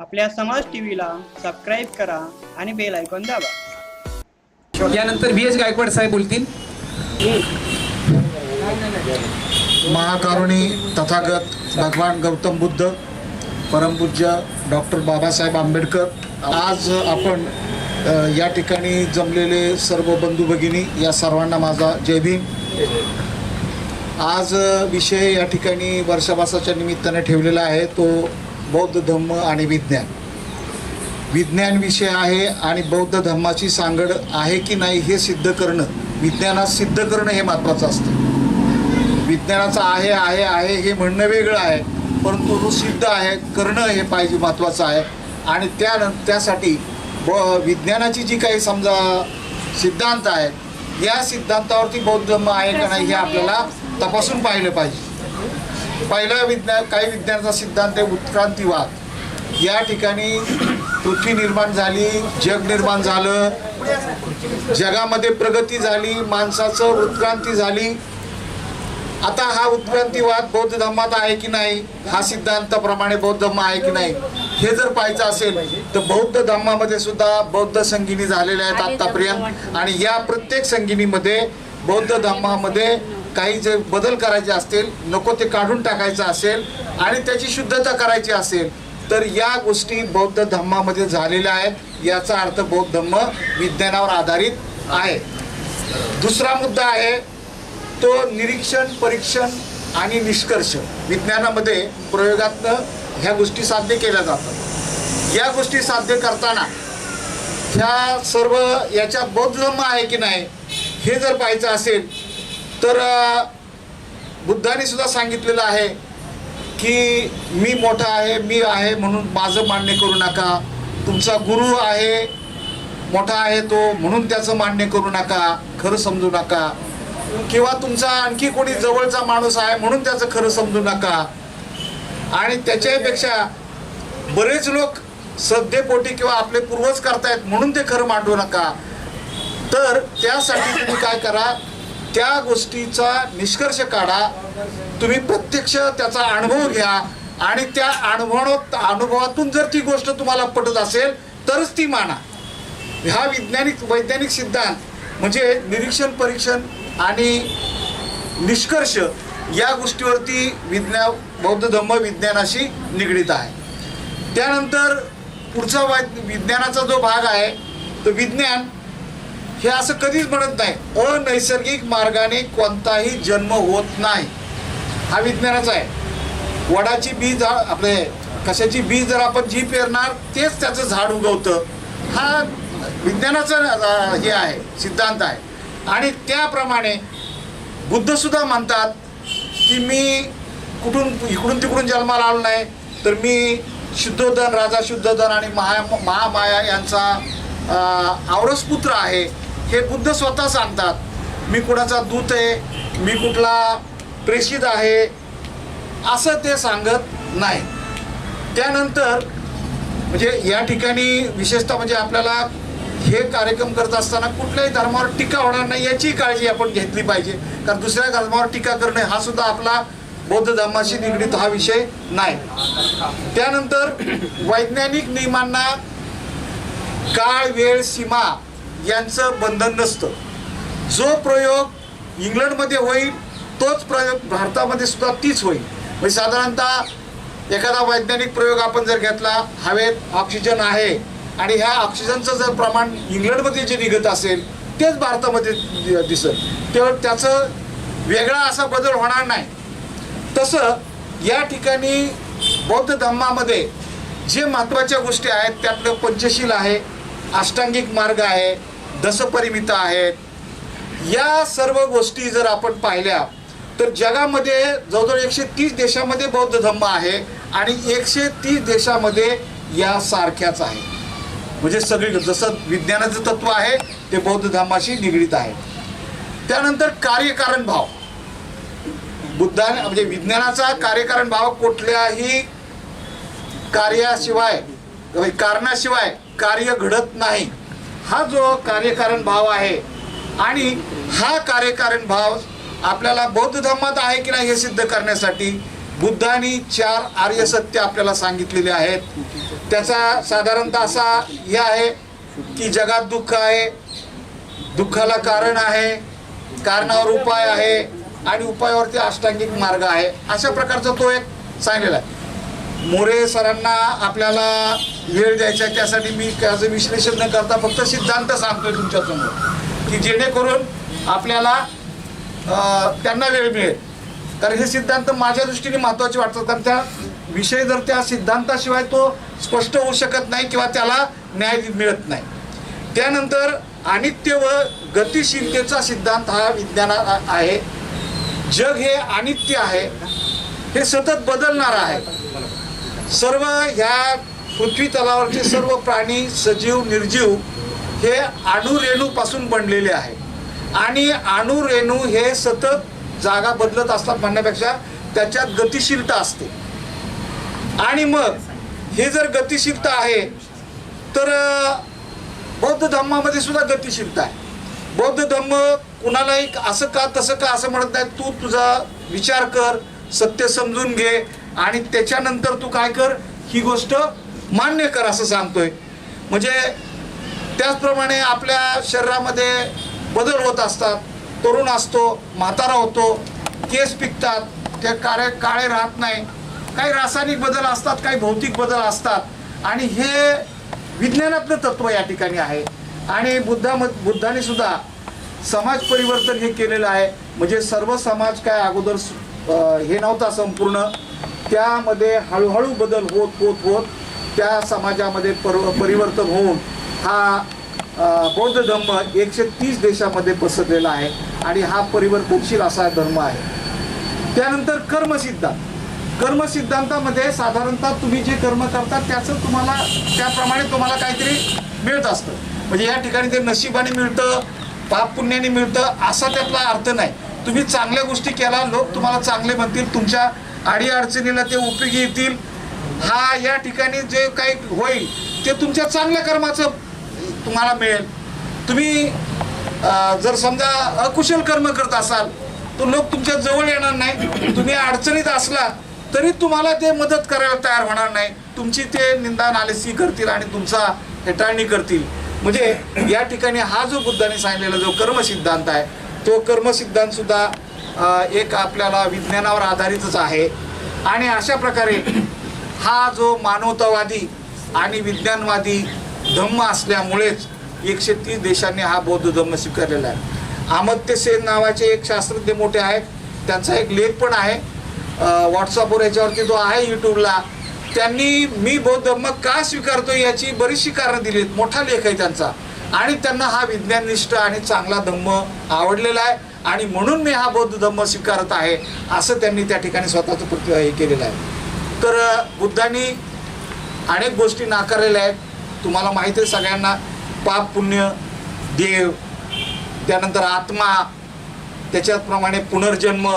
आपल्या समाज टीव्हीला सबस्क्राईब करा आणि बेल ऐकून दाबा. यानंतर व्ही एस गायकवाड साहेब बोलतील. महाकारुणी तथागत भगवान गौतम बुद्ध परमपूज्य डॉक्टर बाबासाहेब आंबेडकर. आज आपण या ठिकाणी जमलेले सर्व बंधू भगिनी या सर्वांना माझा जय भीम. आज विषय या ठिकाणी वर्षाभासाच्या निमित्ताने ठेवलेला आहे. तो बौद्ध धम्म आणि विज्ञान. विज्ञान विषय आहे आणि बौद्ध धर्माची सांगड आहे की नाही हे सिद्ध करणं विज्ञानात सिद्ध करणं हे महत्त्वाचं असतं. विज्ञानाचं आहे आहे आहे हे म्हणणं वेगळं आहे परंतु तो सिद्ध आहे करणं हे पाहिजे महत्त्वाचं आहे. आणि त्या त्यासाठी ब विज्ञानाची जी काही समजा सिद्धांत आहे या सिद्धांतावरती बौद्ध धम्म आहे का नाही हे आपल्याला तपासून पाहिलं पाहिजे. पहिला विज्ञान काही विज्ञानाचा सिद्धांत आहे उत्क्रांतीवाद. या ठिकाणी पृथ्वी निर्माण झाली जग निर्माण झालं जगामध्ये प्रगती झाली माणसाचं उत्क्रांती झाली. आता हा उत्क्रांतीवाद बौद्ध धर्मात आहे की नाही? हा सिद्धांताप्रमाणे बौद्ध धर्म आहे की नाही? हे जर पाहायचं असेल तर बौद्ध धर्मामध्ये सुद्धा बौद्ध संगिनी झालेल्या आहेत आतापर्यंत आणि या प्रत्येक संगिनीमध्ये बौद्ध धर्मामध्ये काही जे बदल करायचे असतील नको ते काढून टाकायचं असेल आणि त्याची शुद्धता करायची असेल तर या गोष्टी बौद्ध धम्मामध्ये झालेल्या आहेत. याचा अर्थ बौद्ध धम्म विज्ञानावर आधारित आहे. दुसरा मुद्दा आहे तो निरीक्षण परीक्षण आणि निष्कर्ष. विज्ञानामध्ये प्रयोगातनं ह्या गोष्टी साध्य केल्या जातात. या गोष्टी साध्य करताना ह्या सर्व याच्यात बौद्ध धम्म आहे की नाही हे जर पाहायचं असेल तर बुद्धाने सुद्धा सांगितलेलं आहे की मी मोठा आहे मी आहे म्हणून माझं मान्य करू नका. तुमचा गुरु आहे मोठा आहे तो म्हणून त्याचं मान्य करू नका खरं समजू नका. किंवा तुमचा आणखी कोणी जवळचा माणूस आहे म्हणून त्याचं खरं समजू नका. आणि त्याच्यापेक्षा बरेच लोक सद्यपोटी किंवा आपले पूर्वज करतायत म्हणून ते खरं मांडू नका. तर त्यासाठी तुम्ही काय करा त्या गोष्टीचा निष्कर्ष काढा. तुम्ही प्रत्यक्ष त्याचा अनुभव घ्या आणि त्या अनुभव अनुभवातून जर ती गोष्ट तुम्हाला पटत असेल तरच ती माना. हा वैज्ञानिक वैज्ञानिक सिद्धांत म्हणजे निरीक्षण परीक्षण आणि निष्कर्ष या गोष्टीवरती विज्ञान बौद्ध धम्म विज्ञानाशी निगडीत आहे. त्यानंतर पुढचा वै- विज्ञानाचा जो भाग आहे तो विज्ञान हे असं कधीच म्हणत नाही. अनैसर्गिक मार्गाने कोणताही जन्म होत नाही. हा विज्ञानाचा आहे. वडाची बी झाड आपले कशाची बी जर आपण जी पेरणार तेच त्याचं झाड उगवतं. हा विज्ञानाचा हे आहे सिद्धांत आहे. आणि त्याप्रमाणे बुद्धसुद्धा म्हणतात की मी कुठून इकडून तिकडून जन्माला आलो नाही तर मी शुद्धोधन राजा शुद्धोधन आणि महा महामाया यांचा आवरसपुत्र पुत्र आहे. हे बुद्ध स्वतः सांगतात मी कुणाचा दूत आहे मी कुठला प्रेषित आहे असं ते सांगत नाही. त्यानंतर म्हणजे या ठिकाणी विशेषतः म्हणजे आपल्याला हे कार्यक्रम करत असताना कुठल्याही धर्मावर टीका होणार नाही याची काळजी आपण घेतली पाहिजे. कारण दुसऱ्या धर्मावर टीका करणे हा सुद्धा आपला बौद्ध धर्माशी निगडीत हा विषय नाही. त्यानंतर वैज्ञानिक नियमांना काळ वेळ सीमा यांचं बंधन नसतं. जो प्रयोग इंग्लंडमध्ये होईल तोच प्रयोग भारतामध्ये सुद्धा तीच होईल. म्हणजे साधारणतः एखादा वैज्ञानिक प्रयोग आपण जर घेतला हवेत ऑक्सिजन आहे आणि ह्या ऑक्सिजनचं जर प्रमाण इंग्लंडमध्ये जे निघत असेल तेच भारतामध्ये दि- दिसेल तेव्हा त्याचं वेगळा असा बदल होणार नाही. तसं या ठिकाणी बौद्ध धर्मामध्ये जे महत्त्वाच्या गोष्टी आहेत त्यातलं पंचशील आहे अष्टांगिक मार्ग आहे दसपरिमित आहेत. या सर्व गोष्टी जर आपण पाहिल्या तर जगामध्ये जवळजवळ एकशे तीस देशामध्ये बौद्ध धम्म आहे आणि एकशे तीस देशामध्ये यासारख्याच आहे म्हणजे सगळी जसं विज्ञानाचं तत्व आहे ते बौद्ध धर्माशी निगडीत आहे. त्यानंतर कार्यकारण भाव. बुद्धाने म्हणजे विज्ञानाचा कार्यकारण भाव कुठल्याही कार्याशिवाय कारणाशिवाय कार्य घडत नाही. हा जो कार्यकारण भाव आहे आणि हा कार्यकारण भाव आपल्याला बौद्ध धर्मात आहे की नाही हे सिद्ध करण्यासाठी बुद्धानी चार आर्य सत्य आपल्याला सांगितलेले आहेत. त्याचा साधारणतः असा हे आहे की जगात दुःख आहे दुःखाला कारण आहे कारणावर उपाय आहे आणि उपायावरती अष्टांगिक मार्ग आहे. अशा प्रकारचा तो एक सांगलेला आहे. मोरे सरांना आपल्याला वेळ द्यायचा आहे त्यासाठी मी त्याचं विश्लेषण न करता फक्त सिद्धांत सांगतोय तुमच्यासमोर की जेणेकरून आपल्याला त्यांना वेळ मिळेल. कारण हे सिद्धांत माझ्या दृष्टीने महत्त्वाचे वाटतात. कारण त्या विषय जर त्या सिद्धांताशिवाय तो स्पष्ट होऊ शकत नाही किंवा त्याला न्याय मिळत नाही. त्यानंतर अनित्य व गतिशीलतेचा सिद्धांत हा विज्ञाना आहे. जग हे अनित्य आहे. हे सतत बदलणार आहे. सर्व ह्या पृथ्वी तलावरचे सर्व प्राणी सजीव निर्जीव हे अणुरेणूपासून बनलेले आहे. आणि अणुरेणू हे सतत जागा बदलत असतात म्हणण्यापेक्षा त्याच्यात गतिशीलता असते. आणि मग हे जर गतिशीलता आहे तर बौद्ध धर्मामध्ये सुद्धा गतिशीलता आहे. बौद्ध धर्म कुणालाही असं का तसं का असं म्हणत नाही तू तुझा विचार कर सत्य समजून घे आणि त्याच्यानंतर तू काय कर ही गोष्ट मान्य कर असं सांगतोय. म्हणजे त्याचप्रमाणे आपल्या शरीरामध्ये बदल होत असतात. तरुण असतो म्हातारा होतो केस पिकतात ते काळे काळे राहत नाही. काही रासायनिक बदल असतात काही भौतिक बदल असतात. आणि हे विज्ञानातलं तत्व या ठिकाणी आहे. आणि बुद्धा बुद्धाने सुद्धा समाज परिवर्तन हे केलेलं आहे. म्हणजे सर्व समाज काय अगोदर हे नव्हता संपूर्ण. त्यामध्ये हळूहळू बदल होत होत होत त्या समाजामध्ये पर परिवर्तन होऊन हा बौद्ध धर्म एकशे तीस देशामध्ये पसरलेला आहे आणि हा परिवर्तनशील असा धर्म आहे. त्यानंतर कर्मसिद्धांत. कर्मसिद्धांतामध्ये साधारणतः तुम्ही जे कर्म करता त्याचं तुम्हाला त्याप्रमाणे तुम्हाला काहीतरी मिळत असतं. म्हणजे या ठिकाणी ते नशिबाने मिळतं पाप पुण्याने मिळतं असा त्यातला अर्थ नाही. तुम्ही चांगल्या गोष्टी केला लोक तुम्हाला चांगले म्हणतील तुमच्या आडी अडचणीला ते उपयोगी येतील. हा या ठिकाणी जे काही होईल ते तुमच्या चांगल्या कर्माचं तुम्हाला मिळेल. तुम्ही जर समजा अकुशल कर्म करत असाल तर लोक तुमच्या जवळ येणार नाही. तुम्ही अडचणीत असला तरी तुम्हाला ते मदत करायला तयार होणार नाही. तुमची ते निंदा नालिसी करतील आणि तुमचा हेटाळणी करतील. म्हणजे या ठिकाणी हा जो बुद्धाने सांगितलेला जो कर्मसिद्धांत आहे तो कर्मसिद्धांत सुद्धा एक आपल्याला विज्ञानावर आधारितच आहे. आणि अशा प्रकारे हा जो मानवतावादी आणि विज्ञानवादी धम्म असल्यामुळेच एकशे तीस देशांनी हा बौद्ध धम्म स्वीकारलेला आहे. अमर्त्य सेन नावाचे एक शास्त्रज्ञ मोठे आहेत. त्यांचा एक लेख पण आहे. व्हॉट्सअपवर याच्यावरती जो आहे यूट्यूबला त्यांनी मी बौद्ध धम्म का स्वीकारतो याची बरीचशी कारणं दिली आहेत मोठा लेख आहे त्यांचा. आणि त्यांना हा विज्ञाननिष्ठ आणि चांगला धम्म आवडलेला आहे. आणि म्हणून मी हा बौद्ध धम्म स्वीकारत आहे असं त्यांनी त्या ठिकाणी स्वतःचं प्रति हे केलेलं आहे. तर बुद्धांनी अनेक गोष्टी नाकारलेल्या आहेत. तुम्हाला माहिती आहे सगळ्यांना पाप पुण्य देव त्यानंतर आत्मा त्याच्याप्रमाणे पुनर्जन्म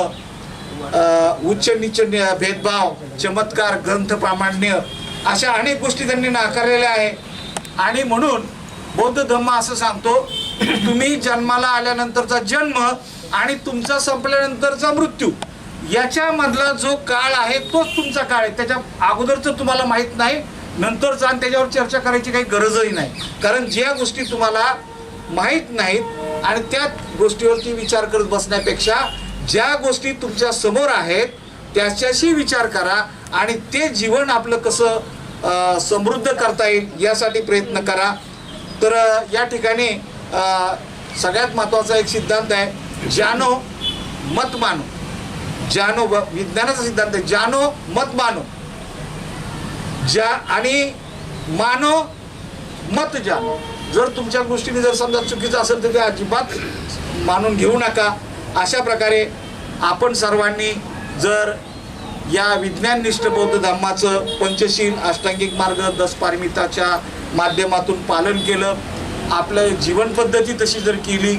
उच्च निच भेदभाव चमत्कार ग्रंथ प्रामाण्य अशा अनेक गोष्टी त्यांनी नाकारलेल्या आहे. आणि म्हणून बौद्ध धम्म असं सांगतो तुम्ही जन्माला आल्यानंतरचा जन्म आणि तुमचा संपल्यानंतरचा मृत्यू याच्यामधला जो काळ आहे तोच तुमचा काळ आहे. त्याच्या अगोदरचं तुम्हाला माहीत नाही नंतरचा आणि त्याच्यावर चर्चा करायची काही गरजही नाही. कारण ज्या गोष्टी तुम्हाला माहीत नाहीत आणि त्या गोष्टीवरती विचार करत बसण्यापेक्षा ज्या गोष्टी तुमच्यासमोर आहेत त्याच्याशी विचार करा आणि ते जीवन आपलं कसं समृद्ध करता येईल यासाठी प्रयत्न करा. तर या ठिकाणी सगळ्यात महत्त्वाचा एक सिद्धांत आहे जानो मत मानो. जानो विज्ञानाचा सिद्धांत आहे जानो मत मानो. ज्या आणि मानो मत जानो. जर तुमच्या गोष्टीने जर समजा चुकीचं असेल तर ते अजिबात मानून घेऊ नका. अशा प्रकारे आपण सर्वांनी जर या विज्ञाननिष्ठ बौद्ध धर्माचं पंचशील अष्टांगिक मार्ग दस पारमिताच्या माध्यमातून पालन केलं आपलं जीवन पद्धती तशी जर केली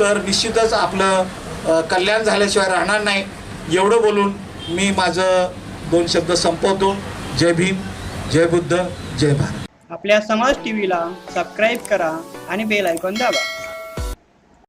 तर निश्चितच आपलं कल्याण झाल्याशिवाय राहणार नाही. एवढं बोलून मी माझं दोन शब्द संपवतो. जय भीम जय बुद्ध जय भारत. आपल्या समाज टीव्हीला सबस्क्राईब करा आणि बेल ऐकून दाबा.